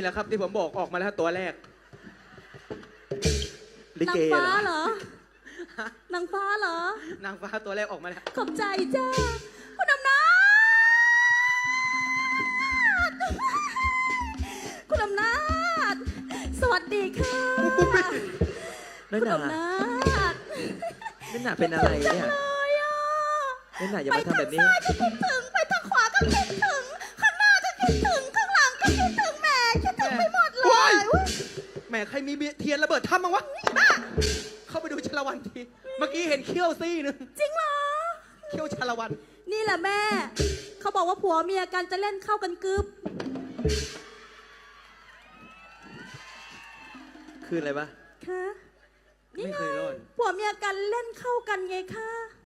แหละครับที่ผมบอกออกมาแล้วตัวแรก ลินางเกฟ้าเหรอเหรอ นางฟ้าเหรอ นางฟ้าตัวแรกออกมาแล้ว ขอบใจจ้าคุณอำนาจ คุณอำนาจ สวัสดีค่ะน้อยคุณหนาอำนาจน้อยหนาเป็นอะไรเนี่ยเลยอะน้อยหนาอย่าไปมาทางทำแบบนี้ซ้ายก็คิดถึง แหมใครมีเบียร์เทียนระเบิดทำมั้งวะเข้าไปดูชาละวันที เมื่อกี้เห็นเขี้ยวซี่หนึงจริงเหรอ เขี้ยวชาละวัน นี่แหละแม่ เขาบอกว่าผัวเมียกันจะเล่นเข้ากันกึบคืออะไรปะคะนี่ไม่ไงเคยรอด ผัวเมียกันเล่นเข้ากันไงคะ